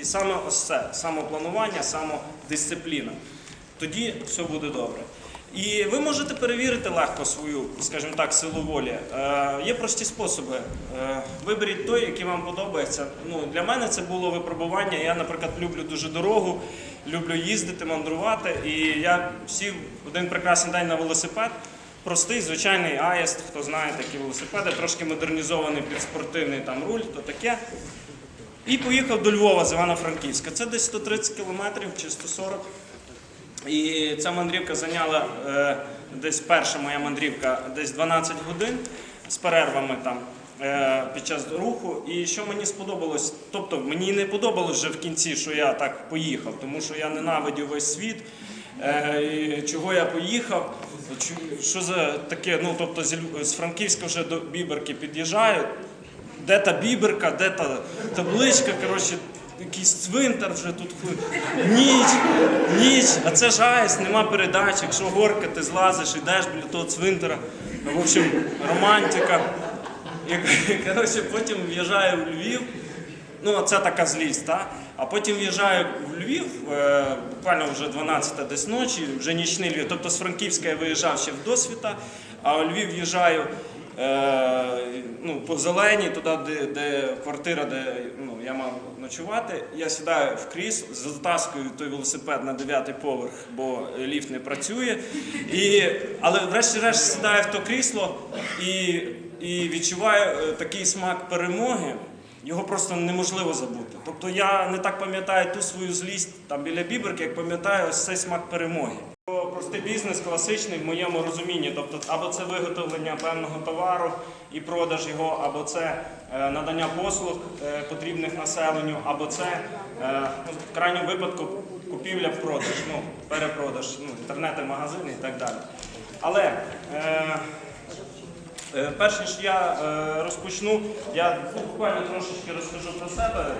І саме ось це самопланування, самодисципліна. Тоді все буде добре. І ви можете перевірити легко свою, скажімо так, силу волі. Е, є прості способи. Е, виберіть той, який вам подобається. Ну, для мене це було випробування. Я, наприклад, люблю дуже дорогу, люблю їздити, мандрувати. І я сів один прекрасний день на велосипед. Простий, звичайний аїст, хто знає такі велосипеди, трошки модернізований під спортивний там руль, то таке. І поїхав до Львова з Івано-Франківська. Це десь 130 кілометрів чи 140. І ця мандрівка зайняла е, десь перша моя мандрівка, десь 12 годин з перервами там е, під час руху. І що мені сподобалось, тобто мені не подобалось вже в кінці, що я так поїхав, тому що я ненавидів весь світ. Е, чого я поїхав? Що за таке? Ну тобто з Франківська вже до Біберки під'їжджаю. Де та біберка, де та табличка, коротше, якийсь цвинтар вже тут ніч, ніч, а це ж нема передач. Якщо горка, ти злазиш, йдеш біля того цвинтара. В общем, романтика. Коротше, потім в'їжджаю в Львів. Ну, це така злість, так? А потім в'їжджаю в Львів, е, буквально вже 12 десь ночі, вже нічний Львів. Тобто з Франківська я виїжджав ще в досвіта, а у Львів в'їжджаю ну, по зеленій, туди, де, де квартира, де ну, я мав ночувати. Я сідаю в кріс, затаскую той велосипед на 9 поверх, бо ліфт не працює. І, але врешті-решт сідаю в то крісло і, і відчуваю е, такий смак перемоги. Його просто неможливо забути. Тобто я не так пам'ятаю ту свою злість там біля біберки, як пам'ятаю ось цей смак перемоги. Простий бізнес класичний в моєму розумінні. Тобто, або це виготовлення певного товару і продаж його, або це е, надання послуг е, потрібних населенню, або це е, ну, в крайньому випадку купівля-продаж, ну, перепродаж, ну, інтернети, магазини і так далі. Але е, Перш ніж я розпочну, я буквально трошечки розкажу про себе.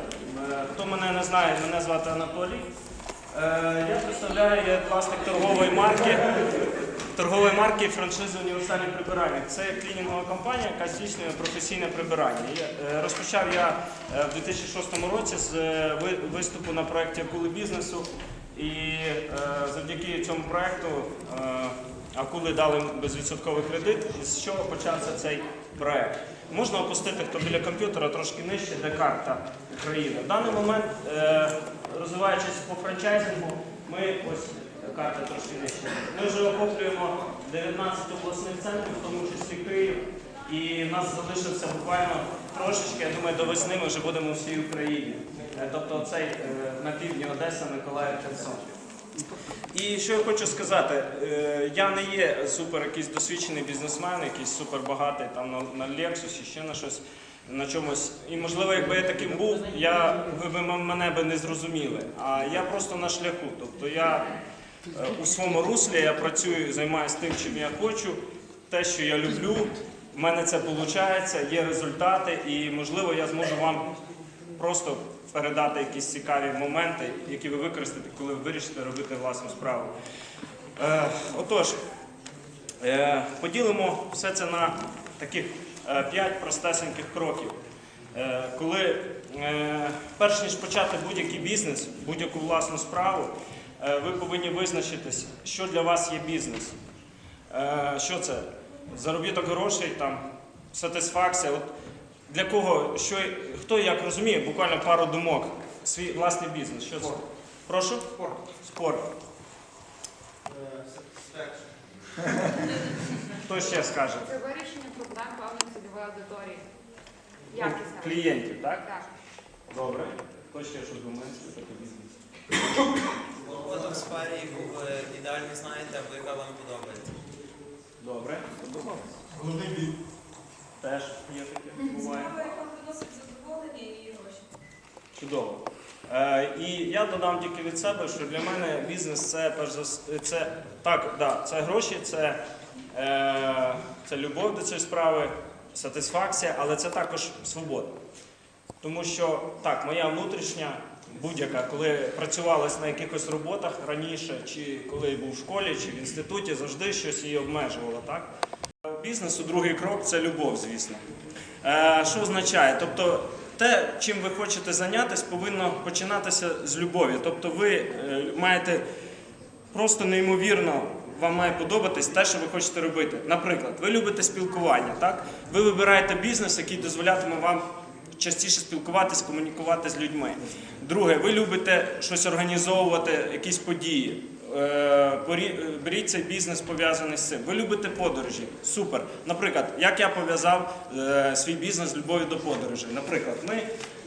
Хто мене не знає, мене звати Анатолій. Е, Я представляю я власник торгової марки, торгової марки франшизи універсальне прибирання. Це клінінгова компанія, яка здійснює професійне прибирання. Е, Розпочав я е, в 2006 році з виступу на проєкті Акули бізнесу. І завдяки цьому проєкту Акули дали безвідсотковий кредит, з чого почався цей проект. Можна опустити, хто біля комп'ютера трошки нижче, де карта України. В даний момент, розвиваючись по франчайзингу, ми ось карта трошки нижче. Ми вже охоплюємо 19 обласних центрів, в тому числі Київ. І в нас залишився буквально трошечки, я думаю, до весни ми вже будемо у всій Україні. Е, Тобто цей е, на півдні Одеса, Миколаїв, Херсон. І що я хочу сказати, е, я не є супер якийсь досвідчений бізнесмен, якийсь супер багатий там на, Lexus, ще на щось на чомусь. І можливо, якби я таким був, я ви б мене би не зрозуміли. А я просто на шляху. Тобто я е, у своєму руслі я працюю, займаюся тим, чим я хочу, те, що я люблю. в мене це виходить, є результати, і можливо я зможу вам просто передати якісь цікаві моменти, які ви використаєте, коли ви вирішите робити власну справу. Е, отож, е, поділимо все це на таких п'ять простесеньких кроків. Е, коли е, перш ніж почати будь-який бізнес, будь-яку власну справу, е, ви повинні визначитись, що для вас є бізнес. Е, що це? Заробіток грошей, там, сатисфакція. От для кого, що, хто як розуміє, буквально пару думок, свій власний бізнес. Що це? Прошу? Спорт. Спорт. Хто ще скаже? Це вирішення проблем цільової аудиторії. Якісне. Клієнтів, так? Так. Добре. Хто ще що думає, що таке бізнес? Робота в сфері, яку ви ідеально знаєте, або яка вам подобається. Добре. Подумав? Головний біль. Теж є таке, буває. Справа, яка приносить задоволення і гроші. Чудово. Е, і я додам тільки від себе, що для мене бізнес це перш за це так, да, це гроші, це, е, це любов до цієї справи, сатисфакція, але це також свобода. Тому що так, моя внутрішня будь-яка, коли працювалась на якихось роботах раніше, чи коли я був в школі, чи в інституті, завжди щось її обмежувало. Так? Бізнесу другий крок це любов, звісно. Е, що означає? Тобто те, чим ви хочете зайнятися, повинно починатися з любові. Тобто ви е, маєте просто неймовірно. Вам має подобатись те, що ви хочете робити. Наприклад, ви любите спілкування, так? Ви вибираєте бізнес, який дозволятиме вам частіше спілкуватись, комунікувати з людьми. Друге, ви любите щось організовувати, якісь події. Е, е, Беріть цей бізнес пов'язаний з цим. Ви любите подорожі. Супер. Наприклад, як я пов'язав е, свій бізнес з любов'ю до подорожей. Наприклад, ми,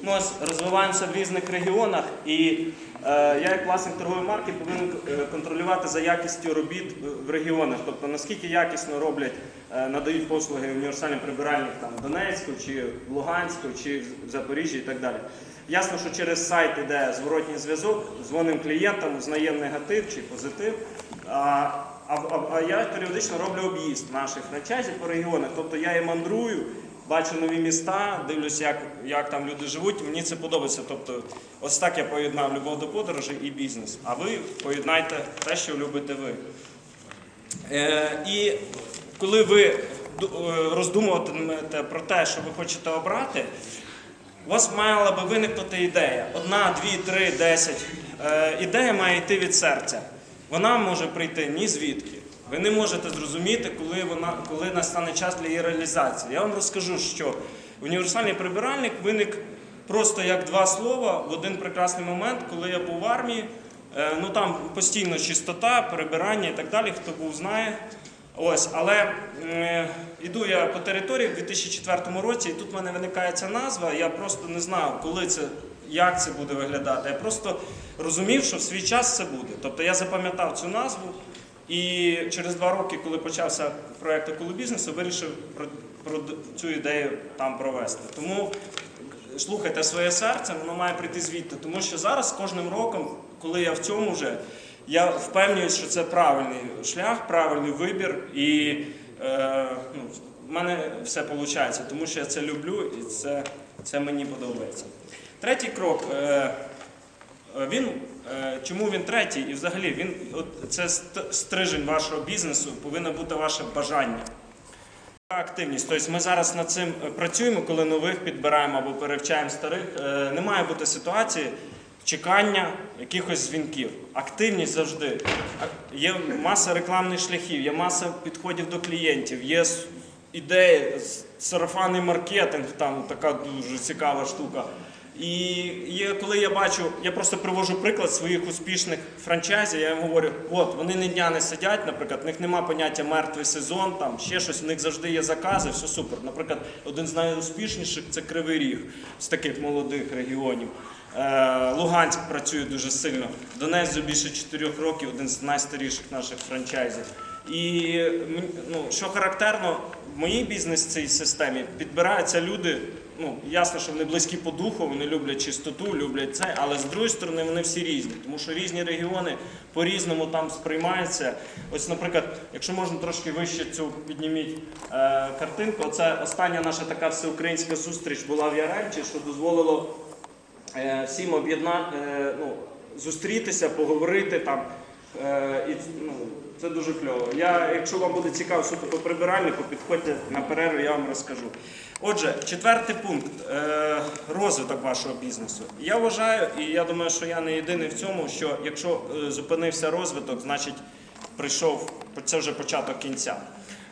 ми розвиваємося в різних регіонах, і е, я, як власник торгової марки, повинен е, контролювати за якістю робіт е, в регіонах. Тобто наскільки якісно роблять, надають послуги універсальний прибиральник там в Донецьку, чи в Луганську, чи в Запоріжжі і так далі. Ясно, що через сайт іде зворотній зв'язок, дзвоним клієнтам, узнаємо негатив чи позитив. А, а, а, а я періодично роблю об'їзд наших франчайзів по регіонах. Тобто я і мандрую, бачу нові міста, дивлюся, як, як там люди живуть. Мені це подобається. Тобто, ось так я поєднав любов до подорожей і бізнес. А ви поєднайте те, що любите ви. Е, і коли ви е, роздумуватимете про те, що ви хочете обрати, у вас мала би виникнути ідея. Одна, дві, три, десять. Е, ідея має йти від серця. Вона може прийти ні звідки. Ви не можете зрозуміти, коли, вона, коли настане час для її реалізації. Я вам розкажу, що універсальний прибиральник виник просто як два слова в один прекрасний момент, коли я був в армії. Е, ну там постійно чистота, прибирання і так далі, хто був знає. Ось, але е, іду я по території в 2004 році, і тут в мене виникає ця назва. Я просто не знав, коли це, як це буде виглядати. Я просто розумів, що в свій час це буде. Тобто я запам'ятав цю назву, і через два роки, коли почався проєкт «Около бізнесу, вирішив про, про цю ідею там провести. Тому слухайте своє серце, воно має прийти звідти. Тому що зараз кожним роком, коли я в цьому вже, я впевнююсь, що це правильний шлях, правильний вибір, і е, ну, в мене все виходить, тому що я це люблю і це, це мені подобається. Третій крок. Е, Він е, чому він третій? І взагалі він от це стрижень вашого бізнесу, повинно бути ваше бажання. Активність. Тобто ми зараз над цим е, працюємо, коли нових підбираємо або перевчаємо старих. Е, Не має бути ситуації чекання якихось дзвінків. Активність завжди. Є маса рекламних шляхів, є маса підходів до клієнтів, є ідеї, сарафанний маркетинг, там така дуже цікава штука. І коли я бачу, я просто привожу приклад своїх успішних франчайзів, я їм говорю, от вони ні дня не сидять, наприклад, в них нема поняття мертвий сезон, там ще щось, в них завжди є закази, все супер. Наприклад, один з найуспішніших це Кривий Ріг з таких молодих регіонів. Е, Луганськ працює дуже сильно. Донець вже більше 4 років, один з найстаріших наших франчайзів. І ну, що характерно, в моїй бізнес цій системі підбираються люди. Ну, ясно, що вони близькі по духу, вони люблять чистоту, люблять це, але з другої сторони вони всі різні, тому що різні регіони по-різному там сприймаються. Ось, наприклад, якщо можна трошки вище цю підніміть е, картинку, це остання наша така всеукраїнська зустріч була в Яремчі, що дозволило е, всім об'єднати, е, ну, зустрітися, поговорити там. Е, і, ну, це дуже кльово. Я, якщо вам буде цікаво суто по прибиральнику, підходьте на перерву, я вам розкажу. Отже, четвертий пункт е, розвиток вашого бізнесу. Я вважаю, і я думаю, що я не єдиний в цьому, що якщо е, зупинився розвиток, значить прийшов це вже початок кінця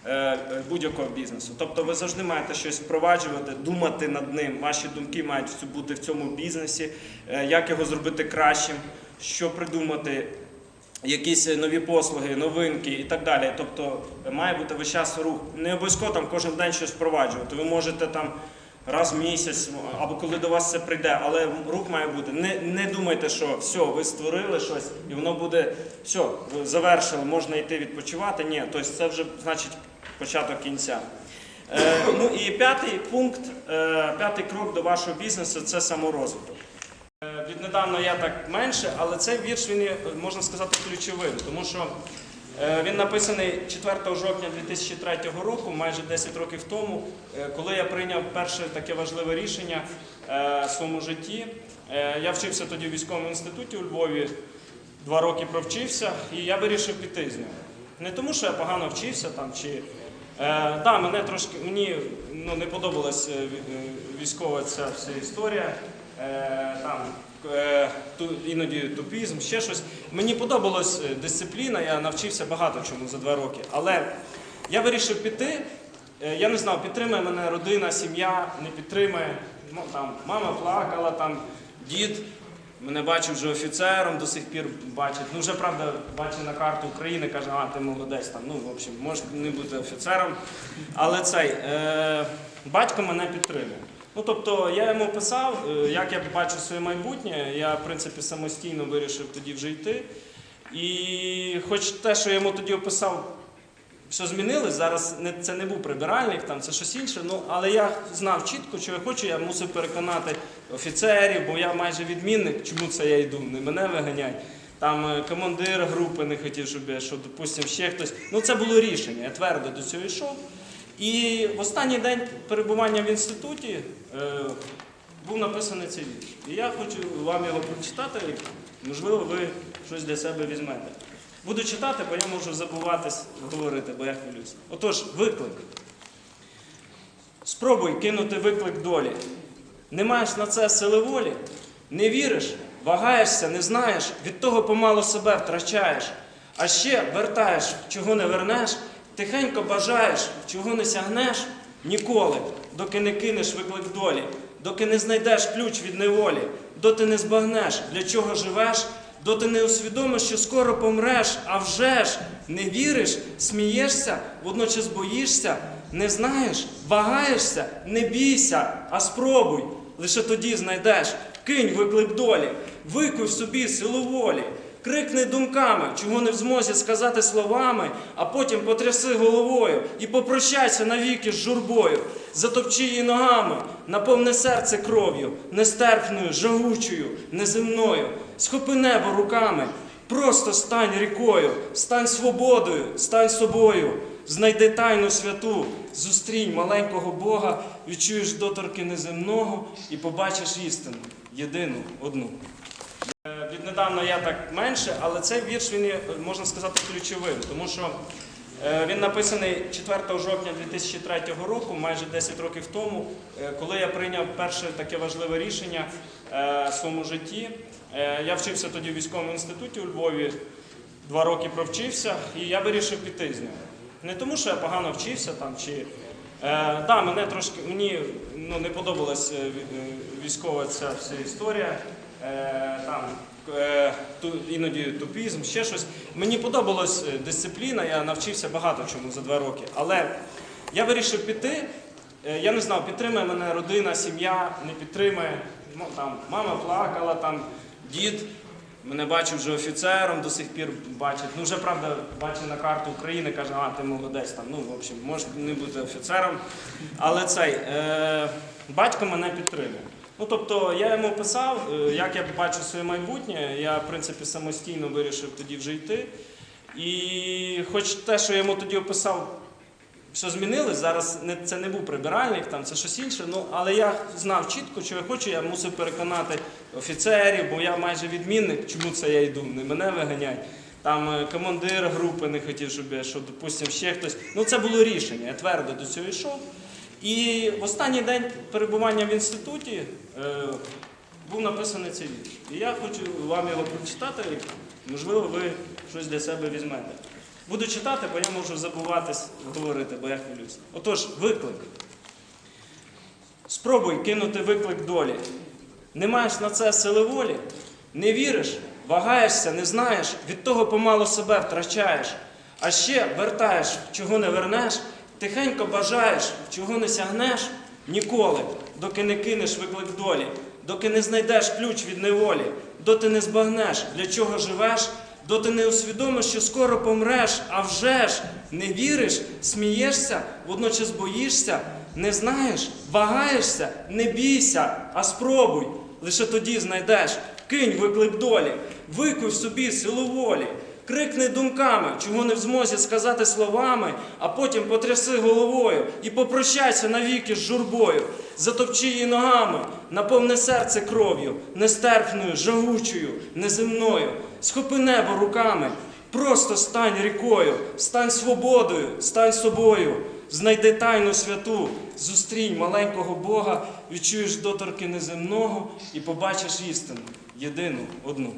е, будь-якого бізнесу. Тобто ви завжди маєте щось впроваджувати, думати над ним. Ваші думки мають бути в цьому бізнесі, як його зробити кращим, що придумати, якісь нові послуги, новинки і так далі. Тобто має бути весь час рух. Не обов'язково там кожен день щось впроваджувати. Ви можете там. Раз в місяць або коли до вас це прийде, але рух має бути. Не, не думайте, що все, ви створили щось і воно буде все, ви завершили, можна йти відпочивати. Ні, тобто це вже значить початок кінця. Е, ну і п'ятий пункт, е, п'ятий крок до вашого бізнесу це саморозвиток. Віднедавна я так менше, але цей вірш він можна сказати, ключовим, тому що е, він написаний 4 жовтня 2003 року, майже 10 років тому, е, коли я прийняв перше таке важливе рішення е, в своєму житті. Я вчився тоді в військовому інституті у Львові, два роки провчився, і я вирішив піти з нього. Не тому, що я погано вчився там, чи Е, мене трошки мені ну, не е, військова ця вся історія. Там іноді тупізм, ще щось. Мені подобалась е, дисципліна, я навчився багато чому за два роки. Але я вирішив піти. Е, Я не знав, підтримує мене родина, сім'я, не підтримує. Ну, там, мама плакала, там, дід мене бачив вже офіцером, до сих пір бачить. Ну, вже правда, бачить на карту України, каже, а ти молодець там. Ну, в общем, може не бути офіцером. Але цей е, батько мене підтримує. Ну, тобто я йому писав, е, як я бачу своє майбутнє, я, в принципі, самостійно вирішив тоді вже йти. І хоч те, що я йому тоді описав, що змінилось, зараз це не був прибиральник, там, це щось інше. Ну, але я знав чітко, що я хочу, я мусив переконати офіцерів, бо я майже відмінник, чому це я йду, не мене виганять. Там е, командир групи не хотів, щоб я, що, допустимо, ще хтось. Ну, це було рішення, я твердо до цього йшов. І в останній день перебування в інституті е, був написаний цей вірш. І я хочу вам його прочитати, можливо, ви щось для себе візьмете. Буду читати, бо я можу забуватись говорити, бо я хвилююся. Отож, виклик. Спробуй кинути виклик долі. Не маєш на це сили волі, не віриш, вагаєшся, не знаєш, від того помалу себе втрачаєш. А ще вертаєш, чого не вернеш, тихенько бажаєш, чого не сягнеш? Ніколи, доки не кинеш виклик долі, доки не знайдеш ключ від неволі, доти не збагнеш, для чого живеш, доти не усвідомиш, що скоро помреш, а вже ж. Не віриш, смієшся, водночас боїшся, не знаєш, вагаєшся, не бійся, а спробуй. Лише тоді знайдеш, кинь виклик долі, викуй собі силу волі, крикни думками, чого не в змозі сказати словами, а потім потряси головою і попрощайся навіки з журбою, затопчи її ногами, наповни серце кров'ю, нестерпною, жагучою, неземною, схопи небо руками, просто стань рікою, стань свободою, стань собою. Знайди тайну святу, зустрінь маленького Бога, відчуєш доторки неземного і побачиш істину, єдину, одну. Е, Віднедавна я так менше, але цей вірш він можна сказати, ключовим, тому що е, він написаний 4 жовтня 2003 року, майже 10 років тому, е, коли я прийняв перше таке важливе рішення в своєму житті. Я вчився тоді в військовому інституті у Львові, два роки провчився, і я вирішив піти з нього. Не тому, що я погано вчився там чи. Е, да, мене трошки мені ну, не е, військова ця вся історія. Е, там е, іноді тупізм, ще щось. Мені подобалась е, дисципліна, я навчився багато чому за два роки. Але я вирішив піти. Я не знав, підтримує мене родина, сім'я, не підтримує. Ну, там, мама плакала, там, дід мене бачив вже офіцером, до сих пір бачить. Ну, вже правда, бачить на карту України, каже, а ти молодець там. Ну, в общем, може не бути офіцером. Але цей е, батько мене підтримує. Ну, тобто я йому писав, е, як я бачу своє майбутнє, я, в принципі, самостійно вирішив тоді вже йти. І хоч те, що я йому тоді описав, що змінилось, зараз це не був прибиральник, там, це щось інше. Ну, але я знав чітко, що я хочу, я мусив переконати офіцерів, бо я майже відмінник, чому це я йду, не мене виганять. Там е, командир групи не хотів, щоб я, що, допустимо, ще хтось. Ну, це було рішення, я твердо до цього йшов. І в останній день перебування в інституті е, був написаний цей вірш. І я хочу вам його прочитати, можливо, ви щось для себе візьмете. Буду читати, бо я можу забуватись говорити, бо я хвилююся. Отож, виклик. Спробуй кинути виклик долі. Не маєш на це сили волі, не віриш, вагаєшся, не знаєш, від того помалу себе втрачаєш. А ще вертаєш, чого не вернеш, тихенько бажаєш, чого не сягнеш ніколи, доки не кинеш виклик долі, доки не знайдеш ключ від неволі, доти не збагнеш, для чого живеш, доти не усвідомиш, що скоро помреш, а вже ж не віриш, смієшся, водночас боїшся, не знаєш, вагаєшся, не бійся, а спробуй. Лише тоді знайдеш, кинь виклик долі, викуй собі силу волі, крикни думками, чого не в змозі сказати словами, а потім потряси головою і попрощайся навіки з журбою, затопчи її ногами, наповни серце кров'ю, нестерпною, жагучою, неземною, схопи небо руками, просто стань рікою, стань свободою, стань собою. Знайди тайну святу, зустрінь маленького Бога, відчуєш доторки неземного і побачиш істину, єдину, одну.